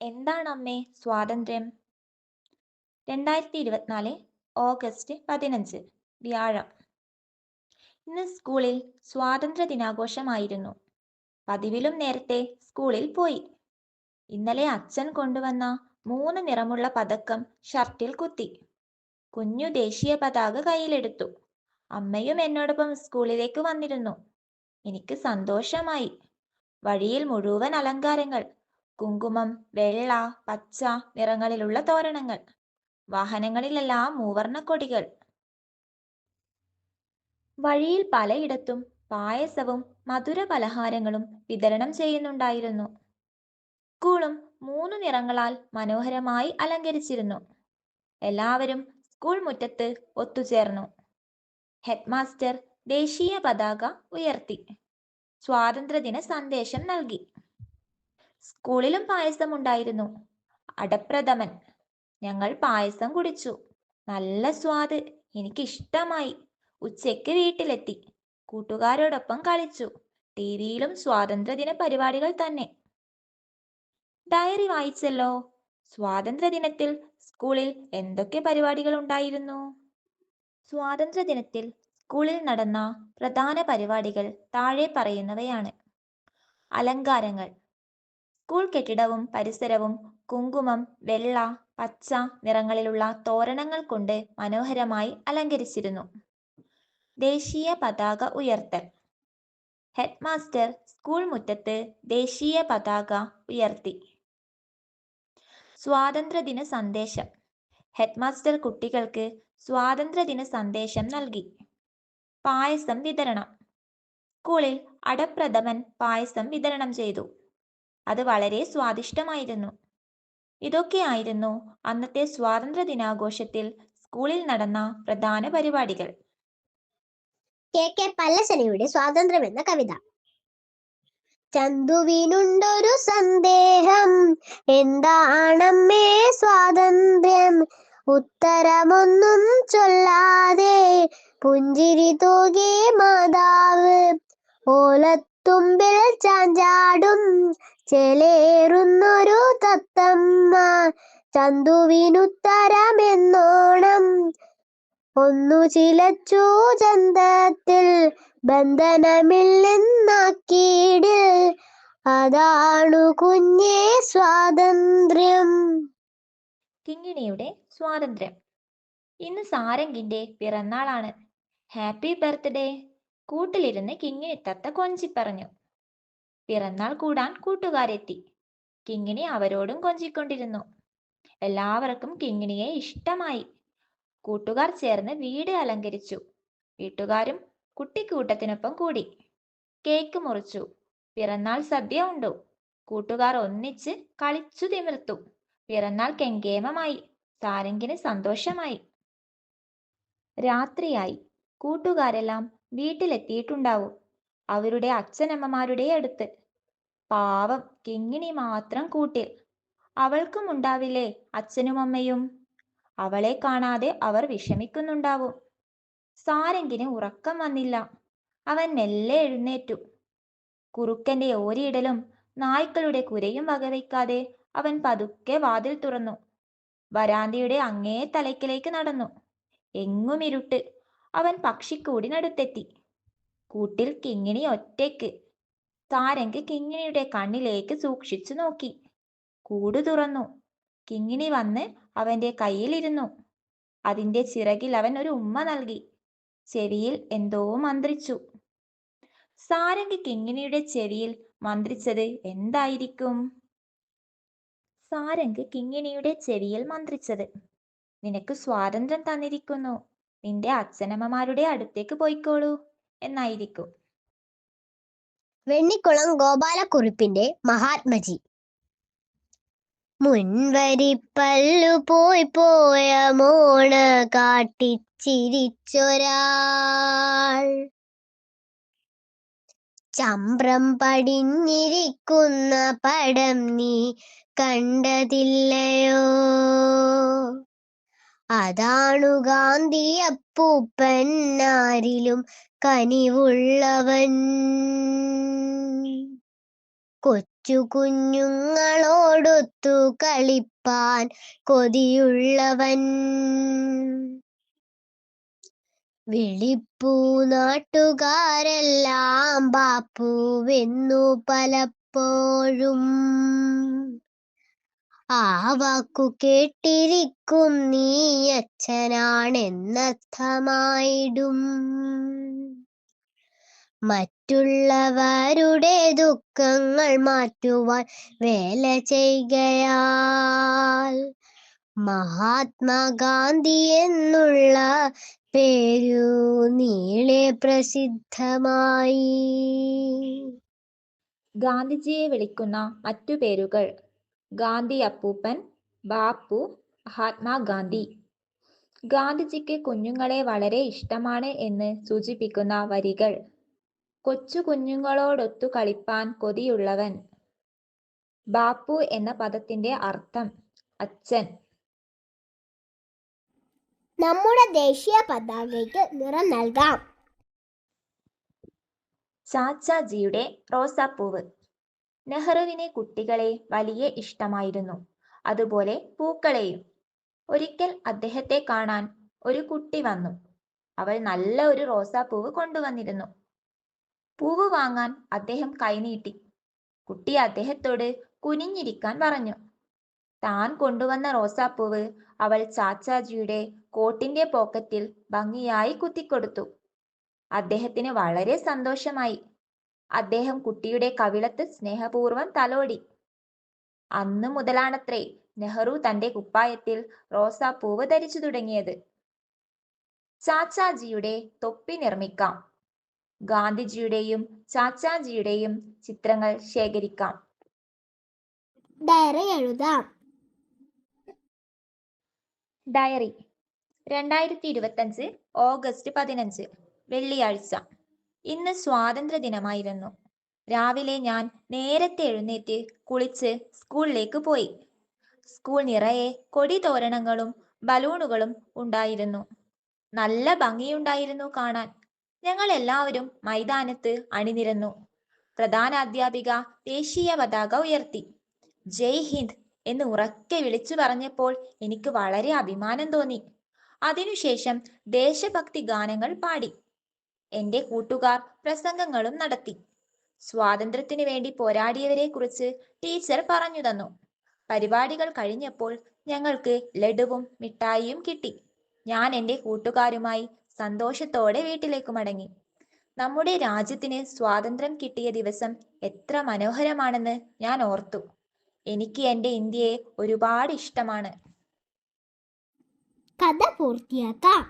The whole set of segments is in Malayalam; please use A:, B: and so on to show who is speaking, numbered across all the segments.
A: എന്താണ് അമ്മേ സ്വാതന്ത്ര്യം? രണ്ടായിരത്തി ഇരുപത്തിനാല് ഓഗസ്റ്റ് പതിനഞ്ച് വ്യാഴം. ഇന്ന് സ്കൂളിൽ സ്വാതന്ത്ര്യ ദിനാഘോഷമായിരുന്നു. പതിവിലും നേരത്തെ സ്കൂളിൽ പോയി. ഇന്നലെ അച്ഛൻ കൊണ്ടുവന്ന മൂന്ന് നിറമുള്ള പതക്കം ഷർട്ടിൽ കുത്തി. കുഞ്ഞു ദേശീയ പതാക കയ്യിലെടുത്തു. അമ്മയും എന്നോടൊപ്പം സ്കൂളിലേക്ക് വന്നിരുന്നു. എനിക്ക് സന്തോഷമായി. വഴിയിൽ മുഴുവൻ അലങ്കാരങ്ങൾ കുങ്കുമം വെള്ള പച്ച നിറങ്ങളിലുള്ള തോരണങ്ങൾ. വാഹനങ്ങളിലെല്ലാം മൂവർണ കൊടികൾ വഴിയിൽ പലയിടത്തും പായസവും മധുര പലഹാരങ്ങളും വിതരണം ചെയ്യുന്നുണ്ടായിരുന്നു. സ്കൂളും മൂന്ന് നിറങ്ങളാൽ മനോഹരമായി അലങ്കരിച്ചിരുന്നു. എല്ലാവരും സ്കൂൾ മുറ്റത്ത് ഒത്തുചേർന്നു. ഹെഡ്മാസ്റ്റർ ദേശീയ പതാക ഉയർത്തി. സ്വാതന്ത്ര്യദിന സന്ദേശം നൽകി. സ്കൂളിലും പായസം ഉണ്ടായിരുന്നു അടപ്രഥമൻ ഞങ്ങൾ പായസം കുടിച്ചു. നല്ല സ്വാദ്. എനിക്കിഷ്ടമായി. ഉച്ചയ്ക്ക് വീട്ടിലെത്തി. കൂട്ടുകാരോടൊപ്പം കളിച്ചു. ടി വിയിലും സ്വാതന്ത്ര്യദിന പരിപാടികൾ തന്നെ. ഡയറി വായിച്ചല്ലോ. സ്വാതന്ത്ര്യദിനത്തിൽ സ്കൂളിൽ എന്തൊക്കെ പരിപാടികൾ ഉണ്ടായിരുന്നു? സ്വാതന്ത്ര്യദിനത്തിൽ സ്കൂളിൽ നടന്ന പ്രധാന പരിപാടികൾ താഴെ പറയുന്നവയാണ്. അലങ്കാരങ്ങൾ. സ്കൂൾ കെട്ടിടവും പരിസരവും കുങ്കുമം വെള്ള പച്ച നിറങ്ങളിലുള്ള തോരണങ്ങൾ കൊണ്ട് മനോഹരമായി അലങ്കരിച്ചിരുന്നു. ദേശീയ പതാക ഉയർത്തൽ. ഹെഡ്മാസ്റ്റർ സ്കൂൾ മുറ്റത്ത് ദേശീയ പതാക ഉയർത്തി. സ്വാതന്ത്ര്യദിന സന്ദേശം. ഹെഡ്മാസ്റ്റർ കുട്ടികൾക്ക് സ്വാതന്ത്ര്യദിന സന്ദേശം നൽകി. പായസം വിതരണം. സ്കൂളിൽ അടപ്രഥമൻ പായസം വിതരണം ചെയ്തു. അത് വളരെ സ്വാദിഷ്ടമായിരുന്നു. ഇതൊക്കെയായിരുന്നു അന്നത്തെ സ്വാതന്ത്ര്യ ദിനാഘോഷത്തിൽ സ്കൂളിൽ നടന്ന പ്രധാന പരിപാടികൾ.
B: കെ. കെ. പല്ലശനയുടെ സ്വാതന്ത്ര്യം എന്ന കവിത. ചന്തുവിനുണ്ടൊരു സന്ദേഹം എന്താണമ്മേ സ്വാതന്ത്ര്യം? ഉത്തരമൊന്നും ചൊല്ലാതെ പുഞ്ചിരി തൂകി മാതാവ് ഓലത്തുമ്പിൽ ചാഞ്ചാടും ചെലേറുന്നൊരു തത്തമ്മ ചന്തുവിനുത്തരമെന്നോണം ഒന്നു ചിലച്ചു ചന്തത്തിൽ ബന്ധനമില്ലെന്നാക്കീടിൽ അതാണു കുഞ്ഞേ സ്വാതന്ത്ര്യം.
A: കിങ്ങിണിയുടെ സ്വാതന്ത്ര്യം. ഇന്ന് സാരംഗിന്റെ പിറന്നാളാണ്. Happy birthday. കൂട്ടിലിരുന്ന് കിങ്ങിണി തത്ത കൊഞ്ചി പറഞ്ഞു പിറന്നാൾ കൂടാൻ കൂട്ടുകാരെത്തി. കിങ്ങിണി അവരോടും കൊഞ്ചിക്കൊണ്ടിരുന്നു. എല്ലാവർക്കും കിങ്ങിണിയെ ഇഷ്ടമായി. കൂട്ടുകാർ ചേർന്ന് വീട് അലങ്കരിച്ചു. വീട്ടുകാരും കുട്ടിക്കൂട്ടത്തിനൊപ്പം കൂടി. കേക്ക് മുറിച്ചു. പിറന്നാൾ സദ്യ ഉണ്ടു കൂട്ടുകാർ ഒന്നിച്ച് കളിച്ചു തിമിർത്തു. പിറന്നാൾ കെങ്കേമമായി. സാരംഗിന് സന്തോഷമായി. രാത്രിയായി. കൂട്ടുകാരെല്ലാം വീട്ടിലെത്തിയിട്ടുണ്ടാവും. അവരുടെ അച്ഛനമ്മമാരുടെ അടുത്ത് പാവം കിങ്ങിണി മാത്രം കൂട്ടിൽ. അവൾക്കും ഉണ്ടാവില്ലേ അച്ഛനും അമ്മയും? അവളെ കാണാതെ അവർ വിഷമിക്കുന്നുണ്ടാവും. സാരംഗിന് ഉറക്കം വന്നില്ല. അവൻ മെല്ലെ എഴുന്നേറ്റു. കുറുക്കന്റെ ഓരിയിടലും നായ്ക്കളുടെ കുരയും വകവയ്ക്കാതെ അവൻ പതുക്കെ വാതിൽ തുറന്നു. വരാന്തിയുടെ അങ്ങേ തലയ്ക്കിലേക്ക് നടന്നു. എങ്ങും ഇരുട്ട് അവൻ പക്ഷിക്കൂടിനടുത്തെത്തി. കൂട്ടിൽ കിങ്ങിണി ഒറ്റയ്ക്ക് സാരംഗ് കിങ്ങിണിയുടെ കണ്ണിലേക്ക് സൂക്ഷിച്ചു നോക്കി. കൂട് തുറന്നു. കിങ്ങിണി വന്ന് അവന്റെ കയ്യിലിരുന്നു. അതിന്റെ ചിറകിൽ അവൻ ഒരു ഉമ്മ നൽകി. ചെവിയിൽ എന്തോ മന്ത്രിച്ചു. സാരംഗി കിങ്ങിണിയുടെ ചെവിയിൽ മന്ത്രിച്ചത് എന്തായിരിക്കും? സാരംഗ് കിങ്ങിണിയുടെ ചെവിയിൽ മന്ത്രിച്ചത്. നിനക്ക് സ്വാതന്ത്ര്യം തന്നിരിക്കുന്നു. നിന്റെ അച്ഛനമ്മമാരുടെ അടുത്തേക്ക് പോയിക്കോളൂ. എന്നായിരിക്കും.
B: വെണ്ണിക്കുളം ഗോപാലക്കുറിപ്പിന്റെ മഹാത്മജി. മുൻവരിപ്പല്ലു പോയി പോയ മോണ കാട്ടിച്ചിരിച്ചൊരാൾ. ചമ്പ്രം പടിഞ്ഞിരിക്കുന്ന പടം നീ കണ്ടതില്ലയോ? അതാണു ഗാന്ധി അപ്പൂപ്പൻ ആരിലും കനിവുള്ളവൻ. കൊച്ചു കുഞ്ഞുങ്ങളോടൊത്തു കളിപ്പാൻ കൊതിയുള്ളവൻ. വിളിപ്പൂ നാട്ടുകാരെല്ലാം ബാപ്പുവെന്നു പലപ്പോഴും. ആ വാക്കു കേട്ടിരിക്കും നീ അച്ഛനാണെന്നർത്ഥമായിടും. മറ്റുള്ളവരുടെ ദുഃഖങ്ങൾ മാറ്റുവാൻ വേല ചെയ്യുകയാൽ മഹാത്മാഗാന്ധി എന്നുള്ള പേരു നീളെ പ്രസിദ്ധമായി.
A: ഗാന്ധിജിയെ വിളിക്കുന്ന മറ്റു പേരുകൾ ഗാന്ധി അപ്പൂപ്പൻ ബാപ്പു മഹാത്മാഗാന്ധി. ഗാന്ധിജിക്ക് കുഞ്ഞുങ്ങളെ വളരെ ഇഷ്ടമാണ് എന്ന് സൂചിപ്പിക്കുന്ന വരികൾ. കൊച്ചു കുഞ്ഞുങ്ങളോടൊത്തു കളിപ്പാൻ കൊതിയുള്ളവൻ. ബാപ്പു എന്ന പദത്തിന്റെ അർത്ഥം അച്ഛൻ.
B: നമ്മുടെ ദേശീയ പതാകയ്ക്ക് നിറം നൽകാം.
A: ചാച്ചാജിയുടെ റോസാപ്പൂവ്. നെഹ്റുവിന് കുട്ടികളെ വലിയ ഇഷ്ടമായിരുന്നു. അതുപോലെ പൂക്കളെയും. ഒരിക്കൽ അദ്ദേഹത്തെ കാണാൻ ഒരു കുട്ടി വന്നു. അവൾ നല്ല ഒരു റോസാപ്പൂവ് കൊണ്ടുവന്നിരുന്നു. പൂവ് വാങ്ങാൻ അദ്ദേഹം കൈനീട്ടി കുട്ടി അദ്ദേഹത്തോട് കുനിഞ്ഞിരിക്കാൻ പറഞ്ഞു. താൻ കൊണ്ടുവന്ന റോസാപ്പൂവ് അവൾ ചാച്ചാജിയുടെ കോട്ടിന്റെ പോക്കറ്റിൽ ഭംഗിയായി കുത്തിക്കൊടുത്തു. അദ്ദേഹത്തിന് വളരെ സന്തോഷമായി. അദ്ദേഹം കുട്ടിയുടെ കവിളത്ത് സ്നേഹപൂർവം തലോടി. അന്ന് മുതലാണത്രേ നെഹ്റു തന്റെ കുപ്പായത്തിൽ റോസാപ്പൂവ് ധരിച്ചു തുടങ്ങിയത്. ചാച്ചാജിയുടെ തൊപ്പി നിർമ്മിക്കാം. ഗാന്ധിജിയുടെയും ചാച്ചാജിയുടെയും ചിത്രങ്ങൾ ശേഖരിക്കാം.
B: ഡയറി എഴുതാം.
A: ഡയറി. രണ്ടായിരത്തി ഇരുപത്തഞ്ച് ഓഗസ്റ്റ് പതിനഞ്ച് വെള്ളിയാഴ്ച. ഇന്ന് സ്വാതന്ത്ര്യ ദിനമായിരുന്നു രാവിലെ ഞാൻ നേരത്തെ എഴുന്നേറ്റ് കുളിച്ച് സ്കൂളിലേക്ക് പോയി. സ്കൂൾ നിറയെ കൊടി തോരണങ്ങളും ബലൂണുകളും ഉണ്ടായിരുന്നു. നല്ല ഭംഗിയുണ്ടായിരുന്നു കാണാൻ. ഞങ്ങൾ എല്ലാവരും മൈതാനത്ത് അണിനിരന്നു. പ്രധാന അധ്യാപിക ദേശീയ പതാക ഉയർത്തി. ജയ് ഹിന്ദ് എന്ന് ഉറക്കെ വിളിച്ചു പറഞ്ഞപ്പോൾ എനിക്ക് വളരെ അഭിമാനം തോന്നി. അതിനുശേഷം ദേശഭക്തി ഗാനങ്ങൾ പാടി. എന്റെ കൂട്ടുകാർ പ്രസംഗങ്ങളും നടത്തി. സ്വാതന്ത്ര്യത്തിനു വേണ്ടി പോരാടിയവരെ കുറിച്ച് ടീച്ചർ പറഞ്ഞു തന്നു. പരിപാടികൾ കഴിഞ്ഞപ്പോൾ ഞങ്ങൾക്ക് ലഡുവും മിഠായിയും കിട്ടി. ഞാൻ എന്റെ കൂട്ടുകാരുമായി സന്തോഷത്തോടെ വീട്ടിലേക്ക് മടങ്ങി. നമ്മുടെ രാജ്യത്തിന് സ്വാതന്ത്ര്യം കിട്ടിയ ദിവസം എത്ര മനോഹരമാണെന്ന് ഞാൻ ഓർത്തു. എനിക്ക് എന്റെ ഇന്ത്യയെ ഒരുപാട് ഇഷ്ടമാണ്.
B: കഥ പൂർത്തിയാക്കാം.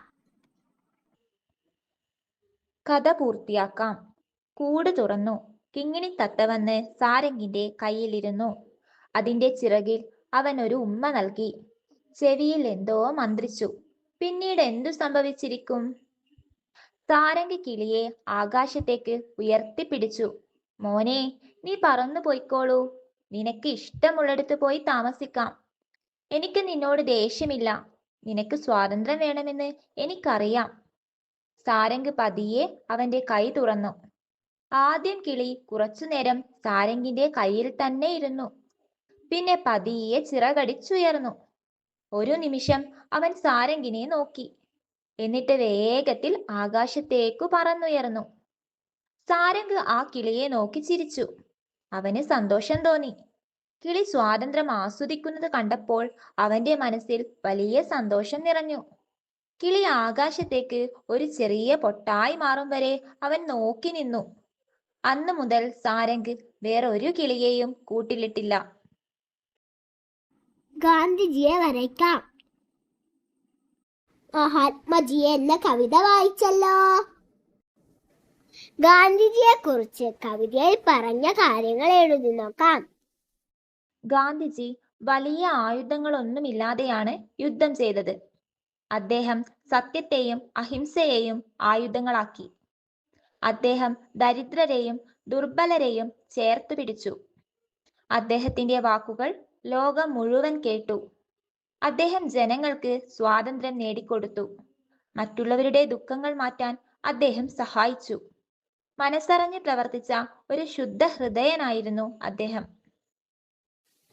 A: കഥ പൂർത്തിയാക്കാം. കൂട് തുറന്നു. കിങ്ങിണി തത്ത വന്ന് സാരംഗിന്റെ കയ്യിലിരുന്നു. അതിന്റെ ചിറകിൽ അവൻ ഒരു ഉമ്മ നൽകി. ചെവിയിൽ എന്തോ മന്ത്രിച്ചു. പിന്നീട് എന്തു സംഭവിച്ചിരിക്കും? സാരംഗി കിളിയെ ആകാശത്തേക്ക് ഉയർത്തിപ്പിടിച്ചു. മോനെ നീ പറന്നു പോയിക്കോളൂ. നിനക്ക് ഇഷ്ടമുള്ളിടത്ത് പോയി താമസിക്കാം. എനിക്ക് നിന്നോട് ദേഷ്യമില്ല. നിനക്ക് സ്വാതന്ത്ര്യം വേണമെന്ന് എനിക്കറിയാം. സാരംഗ് പതിയെ അവന്റെ കൈ തുറന്നു. ആദ്യം കിളി കുറച്ചുനേരം സാരംഗിന്റെ കയ്യിൽ തന്നെ ഇരുന്നു. പിന്നെ പതിയെ ചിറകടിച്ചുയർന്നു. ഒരു നിമിഷം അവൻ സാരംഗിനെ നോക്കി. എന്നിട്ട് വേഗത്തിൽ ആകാശത്തേക്കു പറന്നുയർന്നു. സാരംഗ് ആ കിളിയെ നോക്കി ചിരിച്ചു. അവന് സന്തോഷം തോന്നി. കിളി സ്വാതന്ത്ര്യം ആസ്വദിക്കുന്നത് കണ്ടപ്പോൾ അവന്റെ മനസ്സിൽ വലിയ സന്തോഷം നിറഞ്ഞു. കിളി ആകാശത്തേക്ക് ഒരു ചെറിയ പൊട്ടായി മാറും വരെ അവൻ നോക്കി നിന്നു. അന്നു മുതൽ സാരംഗ് വേറെ ഒരു കിളിയെയും കൂട്ടിലിട്ടില്ല.
B: ഗാന്ധിജിയെ വരയ്ക്കാം. മഹാത്മജി എന്ന കവിത വായിച്ചല്ലോ. ഗാന്ധിജിയെ കുറിച്ച് കവിതയിൽ പറഞ്ഞ കാര്യങ്ങൾ എഴുതി നോക്കാം.
A: ഗാന്ധിജി വലിയ ആയുധങ്ങളൊന്നുമില്ലാതെയാണ് യുദ്ധം ചെയ്തത്. അദ്ദേഹം സത്യത്തെയും അഹിംസയെയും ആയുധങ്ങളാക്കി. അദ്ദേഹം ദരിദ്രരെയും ദുർബലരെയും ചേർത്ത് പിടിച്ചു. അദ്ദേഹത്തിന്റെ വാക്കുകൾ ലോകം മുഴുവൻ കേട്ടു. അദ്ദേഹം ജനങ്ങൾക്ക് സ്വാതന്ത്ര്യം നേടിക്കൊടുത്തു. മറ്റുള്ളവരുടെ ദുഃഖങ്ങൾ മാറ്റാൻ അദ്ദേഹം സഹായിച്ചു. മനസ്സറിഞ്ഞ് പ്രവർത്തിച്ച ഒരു ശുദ്ധ ഹൃദയനായിരുന്നു അദ്ദേഹം.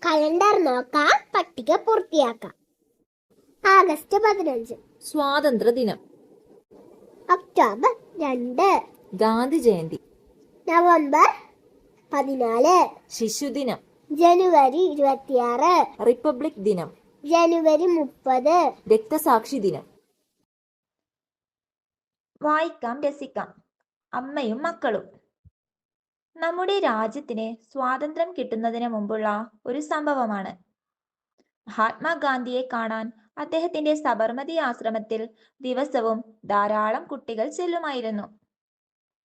B: കലണ്ടർ നോക്കാം പട്ടിക പൂർത്തിയാക്കാം. ആഗസ്റ്റ് പതിനഞ്ച്.
C: സ്വാതന്ത്ര്യ ദിനം
B: ഒക്ടോബർ രണ്ട്.
C: ഗാന്ധി ജയന്തി.
B: നവംബർ പതിനാല്.
C: ശിശുദിനം.
B: ജനുവരി ഇരുപത്തിയാറ്.
C: റിപ്പബ്ലിക് ദിനം.
B: ജനുവരി മുപ്പത്.
C: രക്തസാക്ഷി ദിനം.
A: വായിക്കാം രസിക്കാം. അമ്മയും മക്കളും. നമ്മുടെ രാജ്യത്തിന് സ്വാതന്ത്ര്യം കിട്ടുന്നതിന് മുമ്പുള്ള ഒരു സംഭവമാണ്. മഹാത്മാഗാന്ധിയെ കാണാൻ അദ്ദേഹത്തിന്റെ സബർമതി ആശ്രമത്തിൽ ദിവസവും ധാരാളം കുട്ടികൾ ചെല്ലുമായിരുന്നു.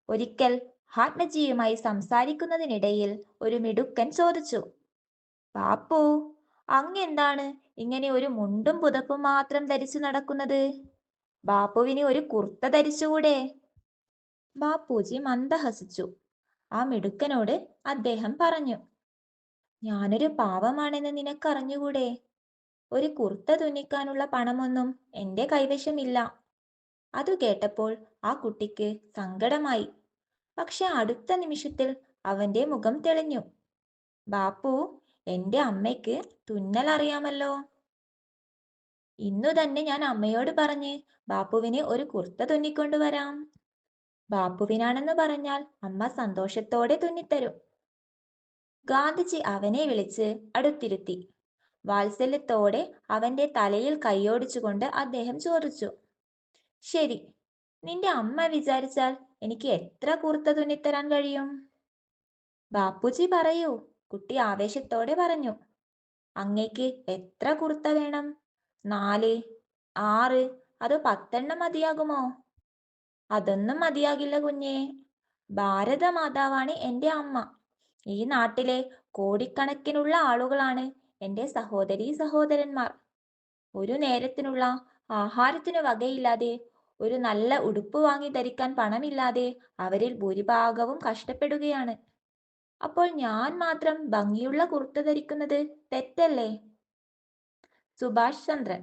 A: ഒരിക്കൽ മഹാത്മജിയുമായി സംസാരിക്കുന്നതിനിടയിൽ ഒരു മിടുക്കൻ ചോദിച്ചു പാപ്പു അങ്ങെന്താണ്? ഇങ്ങനെ ഒരു മുണ്ടും പുതപ്പും മാത്രം ധരിച്ചു നടക്കുന്നത്? ബാപ്പുവിന് ഒരു കുർത്ത ധരിച്ചുകൂടെ? ബാപ്പുജി മന്ദഹസിച്ചു. ആ മിടുക്കനോട് അദ്ദേഹം പറഞ്ഞു ഞാനൊരു പാവമാണെന്ന് നിനക്കറിഞ്ഞുകൂടെ? ഒരു കുർത്ത തുന്നിക്കാനുള്ള പണമൊന്നും എന്റെ കൈവശമില്ല. അതു കേട്ടപ്പോൾ ആ കുട്ടിക്ക് സങ്കടമായി. പക്ഷെ അടുത്ത നിമിഷത്തിൽ അവന്റെ മുഖം തെളിഞ്ഞു. ബാപ്പു എന്റെ അമ്മയ്ക്ക് തുന്നൽ അറിയാമല്ലോ. ഇന്നു തന്നെ ഞാൻ അമ്മയോട് പറഞ്ഞ് ബാപ്പുവിന് ഒരു കുർത്ത തുന്നിക്കൊണ്ടുവരാം ബാപ്പുവിനാണെന്ന് പറഞ്ഞാൽ അമ്മ സന്തോഷത്തോടെ തുന്നിത്തരും. ഗാന്ധിജി അവനെ വിളിച്ച് അടുത്തിരുത്തി. വാത്സല്യത്തോടെ അവന്റെ തലയിൽ കൈയോടിച്ചുകൊണ്ട് അദ്ദേഹം ചോദിച്ചു ശരി നിന്റെ അമ്മ വിചാരിച്ചാൽ എനിക്ക് എത്ര കുർത്ത തുന്നിത്തരാൻ കഴിയും? ബാപ്പുജി പറയൂ കുട്ടി ആവേശത്തോടെ പറഞ്ഞു. അങ്ങേക്ക് എത്ര കുർത്ത വേണം? നാല് ആറ് അതോ പത്തെണ്ണം മതിയാകുമോ? അതൊന്നും മതിയാകില്ല കുഞ്ഞേ. ഭാരതമാതാവാണ് എന്റെ അമ്മ. ഈ നാട്ടിലെ കോടിക്കണക്കിനുള്ള ആളുകളാണ് എന്റെ സഹോദരീ സഹോദരന്മാർ ഒരു നേരത്തിനുള്ള ആഹാരത്തിനു വകയില്ലാതെ ഒരു നല്ല ഉടുപ്പ് വാങ്ങി ധരിക്കാൻ പണമില്ലാതെ അവരിൽ ഭൂരിഭാഗവും കഷ്ടപ്പെടുകയാണ്. അപ്പോൾ ഞാൻ മാത്രം ഭംഗിയുള്ള കുർത്ത ധരിക്കുന്നത് തെറ്റല്ലേ? സുഭാഷ് ചന്ദ്രൻ